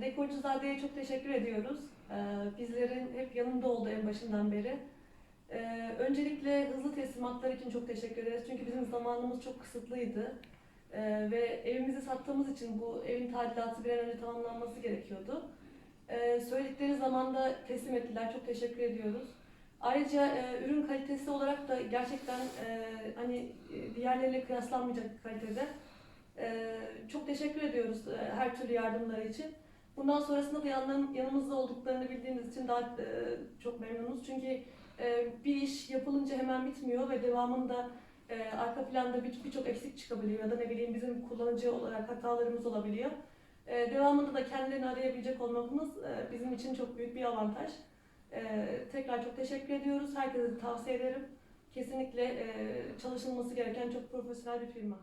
Dekorcuzade'ye çok teşekkür ediyoruz. Ee, bizlerin hep yanında oldu en başından beri. Ee, öncelikle hızlı teslimatlar için çok teşekkür ederiz. Çünkü bizim zamanımız çok kısıtlıydı. Ee, ve evimizi sattığımız için bu evin tadilatı bir an önce tamamlanması gerekiyordu. Ee, söyledikleri zamanda teslim ettiler. Çok teşekkür ediyoruz. Ayrıca e, ürün kalitesi olarak da gerçekten e, hani e, diğerleriyle kıyaslanmayacak kalitede. E, çok teşekkür ediyoruz her türlü yardımları için. Bundan sonrasında da yanlarım, yanımızda olduklarını bildiğimiz için daha e, çok memnunuz. Çünkü e, bir iş yapılınca hemen bitmiyor ve devamında e, arka planda bir- birçok eksik çıkabiliyor ya da ne bileyim bizim kullanıcı olarak hatalarımız olabiliyor. E, devamında da kendilerini arayabilecek olmamız e, bizim için çok büyük bir avantaj. E, tekrar çok teşekkür ediyoruz. Herkese tavsiye ederim. Kesinlikle e, çalışılması gereken çok profesyonel bir firma.